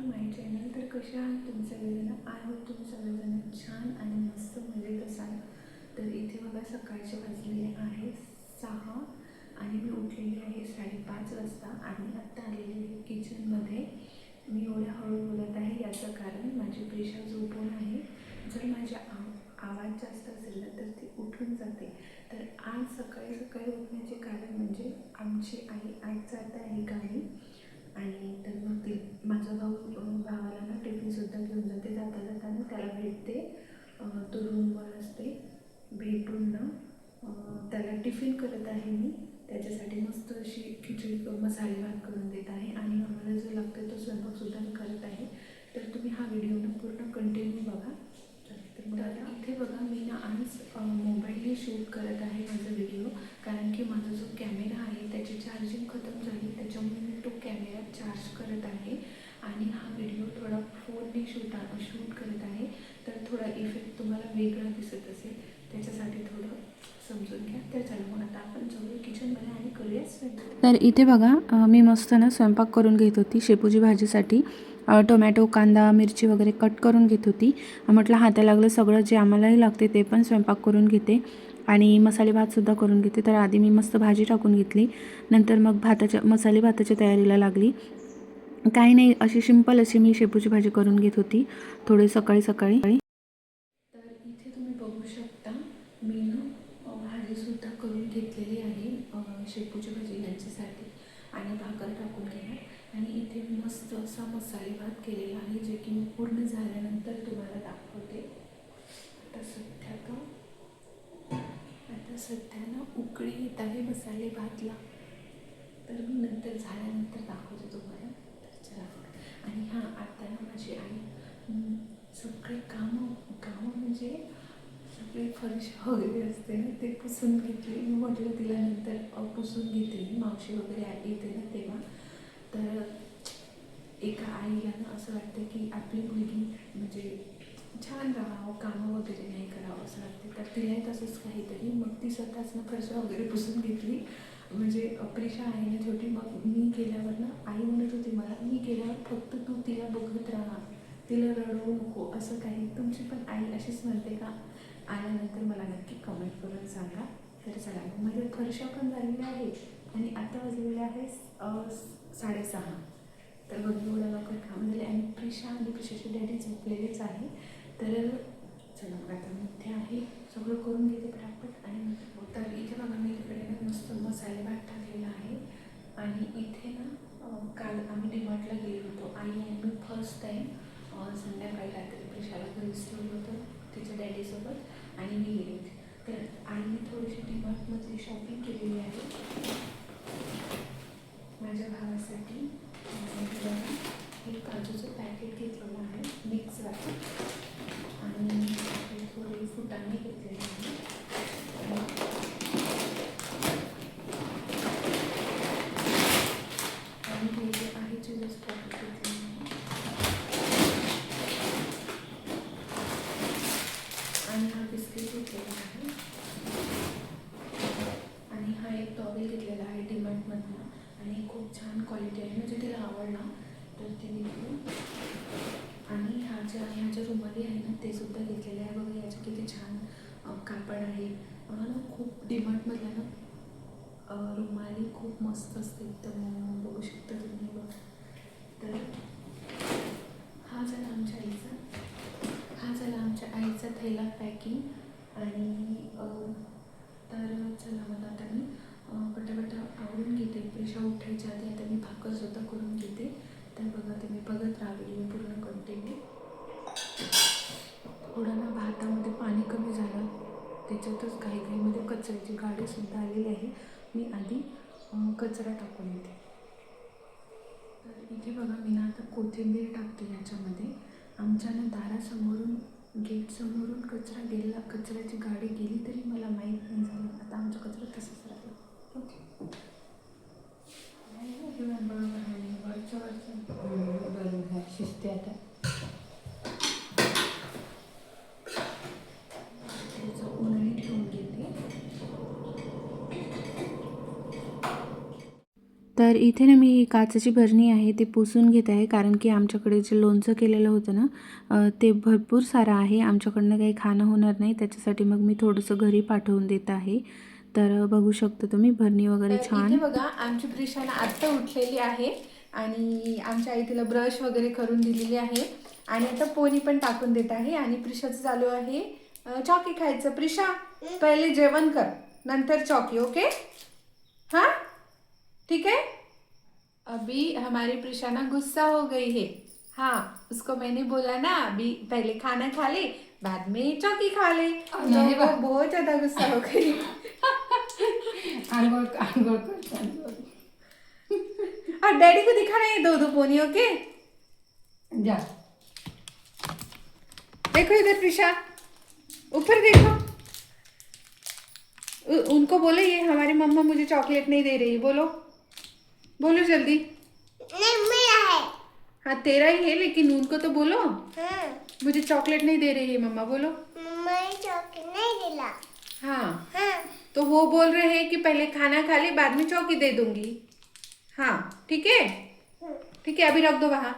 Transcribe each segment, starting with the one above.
माय channel तर कशा आहात तुम्ही सगळेजण आय होप तुम्ही सगळेजण छान आणि मस्त मजेत असाल तर इथे बघा सकाळचे वाजलेले आहे सहा आणि मी उठलेली आहे साडेपाच वाजता आणि आत्ता आलेली आहे किचनमध्ये मी एवढ्या हळू बोलत आहे याचं कारण माझी प्रेशा झोपून आहे जर माझ्या आव आवाज जास्त असेल ना तर ती उठून जाते. तर आज सकाळी सकाळी उठण्याचे कारण म्हणजे आमची आई आज जात आहे गावी आणि तर मग ते माझा भाऊ भावाला ना टिफिनसुद्धा घेऊन जाते जाता जाताना त्याला भेटते. तो रूमवर असते भेटून ना त्याला टिफिन करत आहे मी. त्याच्यासाठी मस्त अशी खिचडी मसाले भात करून देत आहे. आणि आम्हाला जो लागतो तो स्वयंपाकसुद्धा मी करत आहे. तर तुम्ही हा व्हिडिओ ना पूर्ण कंटिन्यू बघा. तर इथे बघा मी ना आज मोबाईलने शूट करत आहे माझा व्हिडिओ कारण की माझा जो कॅमेरा आहे त्याची चार्जिंग खतम झाली. त्याच्यामुळे मी तो कॅमेरा चार्ज करत आहे. आणि हा व्हिडिओ थोडा फोनने शूट शूट करत आहे. तर थोडा इफेक्ट तुम्हाला वेगळा दिसत असेल. समजून घ्या. तर चला मग आता आपण जाऊया किचनमध्ये आणि करूया स्वयंपाक. तर इथे बघा मी मस्त ना स्वयंपाक करून घेत होती शेपूची भाजीसाठी. टोमॅटो कांदा मिरची वगैरे कट करून घेत होती. म्हटलं हाता लागलं सगळं जे आम्हालाही लागते ते पण स्वयंपाक करून घेते. आणि मसाले भातसुद्धा करून घेते. तर आधी मी मस्त भाजी टाकून घेतली. नंतर मग भाताच्या मसाले भाताच्या तयारीला लागली. काही नाही अशी सिंपल अशी मी शेपूची भाजी करून घेत होती. थोडी सकाळी सकाळी तर इथे तुम्ही बघू शकता मी ना अ, भाजीसुद्धा करून घेतलेली आहे अ, शेपूची भाजी यांच्यासाठी आणि भाकर टाकून घेणार. आणि इथे मी मस्त असा मसाले भात केलेला आहे जे की मी पूर्ण झाल्यानंतर तुम्हाला दाखवते. आता सध्या का आता सध्या ना उकळी येत आहे मसाले भातला. तर मी नंतर झाल्यानंतर दाखवते तुम्हाला. तर चला आणि हां आता ना माझी आई सगळे कामं कामं म्हणजे सगळे फरश वगैरे असते ना ते पुसून घेतली. मी म्हटलं तिला नंतर पुसून घेते मी मावशी वगैरे आली येते ना तेव्हा. तर एका आईला ना असं वाटतं की आपली मुलगी म्हणजे छान राहावं कामं वगैरे नाही करावं असं वाटते. तर तिलाही तसंच काहीतरी. मग ती स्वतःच ना फरशा वगैरे पुसून घेतली. म्हणजे प्रेशा आहे ना छोटी. मग मी गेल्यावर ना आई म्हणत होती मला मी गेल्यावर फक्त तू तिला बघत राहा. तिला रडवू नको. असं काही. तुमची पण आई अशीच म्हणते का? आल्यानंतर मला नक्की कमेंट करून सांगा. तर चला मग माझ्या फरशा पण झालेल्या आहे आणि आता वाजलेले आहे साडेसहा. तर मग एवढं लवकर काम झाले म्हणजे आणि प्रिशा आणि प्रिशाचे डॅडी झोपलेलेच आहे. तर चला मग आता मी इथे आहे. सगळं करून घेते पटापट आणि तर इथे बघा मी इकडे ना मस्त मसाले भात टाकलेला आहे. आणि इथे ना काल आम्ही डिमार्टला गेलो होतो. आई आणि मी फर्स्ट टाईम संध्याकाळी रात्री प्रिशाला घरीच ठेवलं होतं तिच्या डॅडीसोबत आणि मी गेले तर आईने थोडीशी डिमार्टमधली शॉपिंग केलेली आहे माझ्या भावासाठी आणि बघा, हे काजूचं पॅकेट घेतलेलं आहे मिक्स वाटतं आणि हे थोडे फुटाणे घेतलेले आहे आणि हे जे आहे चिलीज पॅकेट घेतलेलं आहे आणि हा बिस्किट घेतलेला आहे आणि हा एक टॉवेल घेतलेला आहे डिमार्टमधनं आणि खूप छान क्वालिटी आहे. म्हणजे तिला आवडला तर ती घेतली आणि ह्या ज्या ह्या ज्या रुमाली आहे ना ते सुद्धा घेतलेले आहे. बघा याचे किती छान कापड आहे. मला ना खूप डिमांडमधल्या ना रुमाली खूप मस्त असते. एकदम बघू शकता तुम्ही. बघ. तर हा झाला आमच्या आईचा. हा झाला आमच्या आईचा थैला पॅकिंग. आणि तर चला मला आता मी पटापट आवडून घेते उठायच्या आधी आता मी भाकरसुद्धा करून घेते. तर बघा तुम्ही बघत राहा व्हिडिओ पूर्ण कंटिन्यू थोडं ना भातामध्ये पाणी कमी झालं. त्याच्यातच काही काहीमध्ये कचऱ्याची गाडीसुद्धा आलेली आहे. मी आधी कचरा टाकून येते. तर इथे बघा मी ना आता कोथिंबीर टाकते याच्यामध्ये. आमच्या ना दारासमोरून गेटसमोरून कचरा गेला कचऱ्याची गाडी गेली तरी मला माहीत नाही झालं. आता आमचा कचरा तसंच राहिला. ओके. तर इथे ना मी ही काचेची भरणी आहे ती पुसून घेत आहे कारण की आमच्याकडे जे लोणचं केलेलं होतं ना ते भरपूर सारं आहे. आमच्याकडनं काही खाणं होणार नाही त्याच्यासाठी मग मी थोडंसं घरी पाठवून देत आहे. तर बघू शकता तुम्ही भरणी वगैरे छान. बघा आमची प्रिशाला आत्ता उठलेली आहे. आणि आमच्या आई तिला ब्रश वगैरे करून दिलेली आहे. आणि आता पोनी पण टाकून देत आहे. आणि प्रिशाचं चालू आहे. चॉकी खायचं. प्रिशा पहिले जेवण कर. नंतर चौकी ओके? हाँ? ठीक है अभी हमारी प्रिशाना गुस्सा हो गई है. हाँ उसको मैंने बोला ना अभी पहले खाना खा ले बाद में चौकी खा ले. तो वो बहुत ज्यादा गुस्सा हो गई. आंघोळ करतात और डैडी को दिखाना है दो दो पोनी ओके जा। देखो इधर प्रिशा ऊपर देखो। उ- उनको बोलो ये हमारी मम्मा मुझे चॉकलेट नहीं दे रही बोलो। बोलो जल्दी। नहीं मेरा है। हाँ तेरा ही है लेकिन उनको तो बोलो। हाँ। मुझे चॉकलेट नहीं दे रही है मम्मा बोलो। मैं चौकी नहीं दिला। हाँ। हाँ। तो वो बोल रहे हैं कि पहले खाना खा ले बाद में चौकी दे दूँगी। हाँ ठीक है? ठीक है अभी रख दो वहाँ।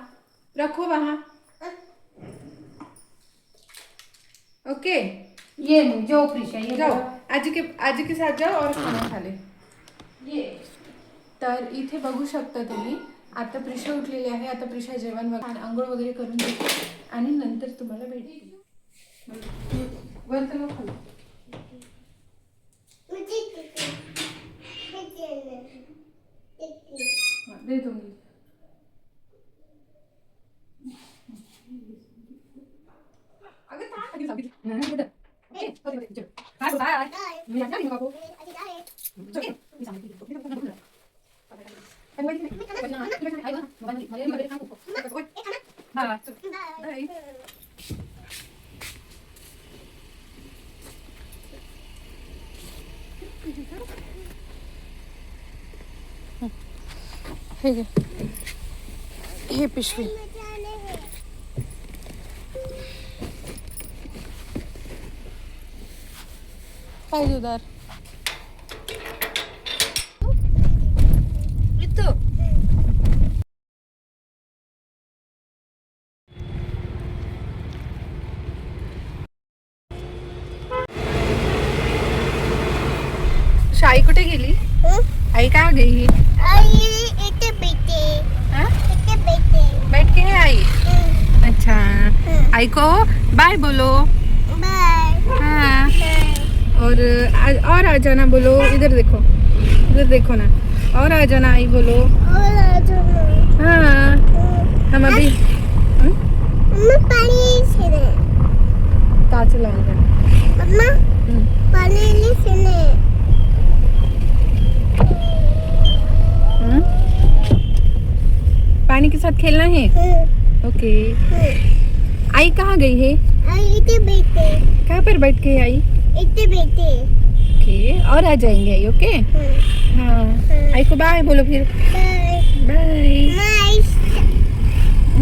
रखो वहाँ। ओके? ये मग जो प्रिशा ये जाओ। आजी के आजी के साथ जाओ और खाना खा ले। ये। तर इथे बघू शकता तुम्ही. आता प्रिशा उठलेली आहे आता प्रिशा जेवण वगैरे आंघोळ वगैरे करून घेते आणि नंतर तुम्हाला भेटेल वर. मुझे मुझे हा, दे तुम्ही अगं थांब, आधी सांगितलं. ए, होते, होते, जेव. काय बोलता? मी आता नाही बाबू. चल, ये. मी सांगितलं. आणि वहिनी नाही. वहिनी नाही. वहिनी नाही. आई बघ. मला नाही. मला नाही. मला नाही. ओय. हा, चल. बाय. हे घे. हे पिशवी काय दुधार गई हाँ? बेटे। बैठ के है आई? अच्छा। आई को बाय बोलो। बाय। हाँ। और आ, और आ जाना बोलो। इधर देखो। इधर देखो ना। और आ जाना आई बोलो। हाँ। हम अभी हम्म? मम्मा पानी हम्म। पानी हम्म? पानी के साथ खेलना है? ओके। आई कहाँ गई है? इथे बेटे कहाँ पर बैठ के आई? इथे बेटे ओके और आ जाएँगे आई ओके? हाँ। आई को बाय बोलो फिर। बाय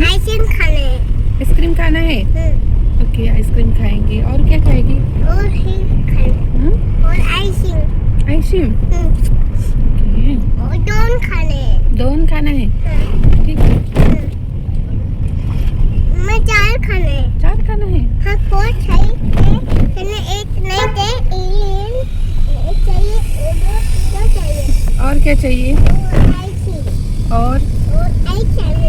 आइसक्रीम खाने आइसक्रीम खाना है? ओके आइसक्रीम खाएँगे। और क्या खाएगी? ही? और आइसक्रीम आइसक्रीम दोन खाने दोन खाना है? ठीक है। मैं चार खाने चार खाना है? हाँ फोर चाहिए मैंने एक नहीं दे एक चाहिए और दो चाहिए। और क्या चाहिए? और और? आई चाहिए।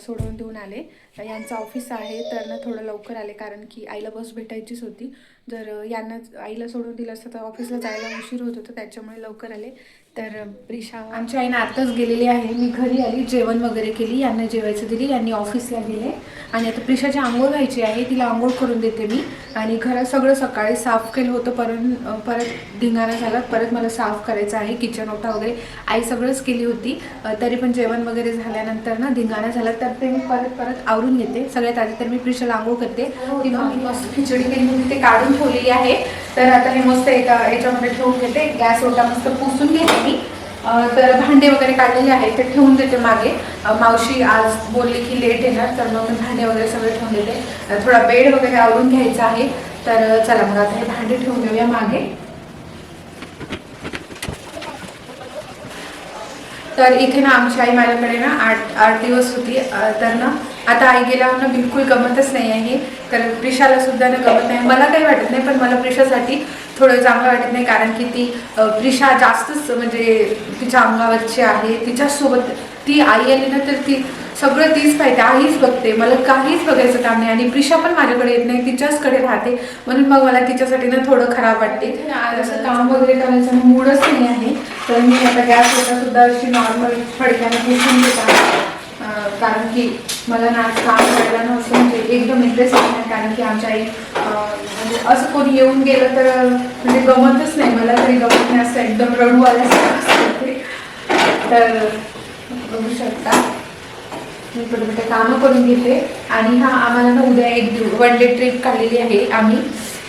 सोडवून देऊन आले. यांचं ऑफिस आहे तर ना थोडं लवकर आले कारण की आईला बस भेटायचीच होती. जर यांना आईला सोडून दिलं असतं तर ऑफिसला जायला उशीर होत होतं त्याच्यामुळे लवकर आले. तर प्रिशा आमची आईनं आत्ताच गेलेली आहे. मी घरी आली जेवण वगैरे केली यांना जेवायचं दिली यांनी ऑफिसला गेले. आणि आता प्रिशाची आंघोळ व्हायची आहे तिला आंघोळ करून देते मी. आणि घरात सगळं सकाळी साफ केलं होतं परत परत धिंगाणा झाला परत मला साफ करायचं आहे किचन ओटा वगैरे आई सगळंच केली होती. तरी पण जेवण वगैरे झाल्यानंतर ना धिंगाणा झाला तर ते मी परत परत आवरून घेते. सगळ्यात आधी तर मी प्रिशाला आंघोळ करते. ती मग मस्त खिचडी केली होती ते काढून ठेवलेली आहे. तर आता हे मस्त एका याच्यामध्ये ठेवून घेते. गॅस ओटा मस्त पुसून घेते मी. तर भांडे वगैरे काढलेले आहेत ते ठेवून देते मागे. मावशी आज बोलली की लेट येणार तर मग मी भांडे वगैरे सगळे ठेवून देते. थोडा बेड वगैरे आवरून घ्यायचा आहे तर चला मग आता हे भांडे ठेवून देऊया मागे. तर इथे ना आमची आई माझ्याकडे ना आठ आठ दिवस होती. तर ना आता आई गेल्यावर ना बिलकुल गमतच नाही आहे. तर प्रिशाला सुद्धा ना गमत नाही. मला काही वाटत नाही पण मला प्रिशासाठी थोडं चांगलं वाटत नाही कारण की ती प्रिशा जास्तच म्हणजे तिच्या अंगावरची आहे तिच्यासोबत ती आई आली ना तर ती सगळं तीच पाहिजे आईच बघते मला काहीच बघायचं काम नाही आणि प्रिशा पण माझ्याकडे येत नाही तिच्याचकडे राहते म्हणून मग मला तिच्यासाठी ना थोडं खराब वाटते. असं काम वगैरे करायचं मूडच नाही आहे तर मी आता गॅस सुद्धा अशी नॉर्मल फडक्याने घेऊन घेत आहे. कारण की मला ना काम करायला नव्हतं म्हणजे एकदम इंटरेस्ट नाही. कारण की आमच्या आई म्हणजे असं कोणी येऊन गेलं तर म्हणजे गमतच नाही. मला तरी गमत नाही. असं एकदम रडू आल्यासारखं तर बघू शकता. मी पटपट कामं करून घेते. आणि हा आम्हाला ना उद्या एक दिव वन डे ट्रिप काढलेली आहे आम्ही.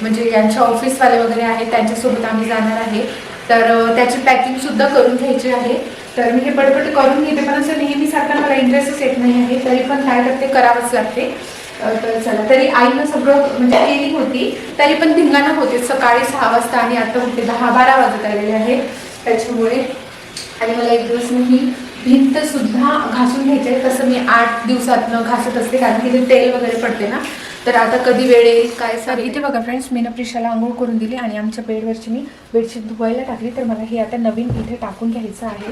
म्हणजे यांच्या ऑफिसवाले वगैरे आहेत त्यांच्यासोबत आम्ही जाणार आहे. तर त्याची पॅकिंगसुद्धा करून घ्यायची आहे. तर मी हे पटपट करून घेते पण असं नेहमीसारखं मला इंटरेस्टच येत नाही आहे तरी पण काय करते करावंच लागते. तर चला तरी आईनं सगळं म्हणजे केली होती तरी पण धिंगाणा होते. सकाळी सहा वाजता आणि आता होते दहा बारा वाजत आलेले आहे. त्याच्यामुळे आणि मला एक दिवस मी भिंत सुद्धा घासून घ्यायची आहे. तसं मी आठ दिवसातनं घासत असते कारण की ते तेल वगैरे पडते ना तर आता कधी वेळ येईल काय सर इथे बघा फ्रेंड्स मी ना प्रिशाला आंघोळ करून दिली आणि आमच्या बेडवरची मी बेडशीट धुवायला टाकली. तर मला हे आता नवीन इथे टाकून घ्यायचं आहे.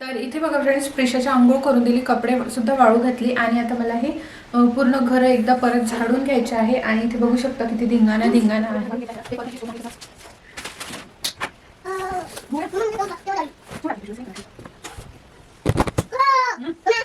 तर इथे बघा फ्रेंड्स प्रिशाची आंघोळ करून दिली कपडे सुद्धा वाळू घातली आणि आता मला हे पूर्ण घर एकदा परत झाडून घ्यायचे आहे. आणि इथे बघू शकता किती धिंगाणा धिंगाणा आहे. もう、うん、う、う、う、うん。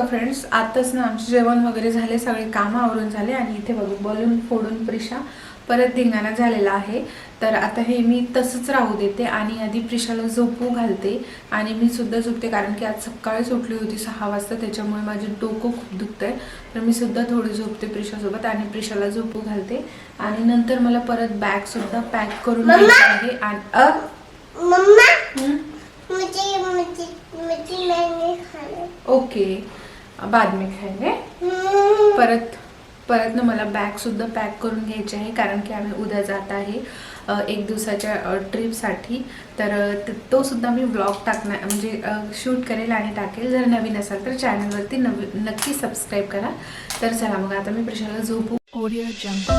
बघा फ्रेंड्स आताच ना आमचे जेवण वगैरे झाले सगळे कामं आवरून झाले आणि इथे बघू बलून फोडून प्रिशा परत धिंगाणा झालेला आहे. तर आता हे मी तसंच राहू देते आणि आधी प्रिशाला झोपू घालते आणि मी सुद्धा झोपते कारण की आज सकाळीच उठली होती सहा वाजता त्याच्यामुळे माझे डोकं खूप दुखतं आहे तर मी सुद्धा थोडी झोपते प्रिशासोबत आणि प्रिशाला झोपू घालते. आणि नंतर मला परत बॅगसुद्धा पॅक करून घ्यायची आहे आणि ओके बाद में खाएंगे हम्म, परत परत ना मला बॅगसुद्धा पॅक करून घ्यायची आहे कारण की आम्ही उद्या जात आहे एक दिवसाच्या ट्रिपसाठी तर त- सुद्धा मी व्लॉग टाकणार म्हणजे शूट करेल आणि टाकेल. जर नवीन असाल तर चॅनलवरती नवी नक्की सबस्क्राईब करा. तर चला मग आता मी प्रशाला झोपू. Oreo jump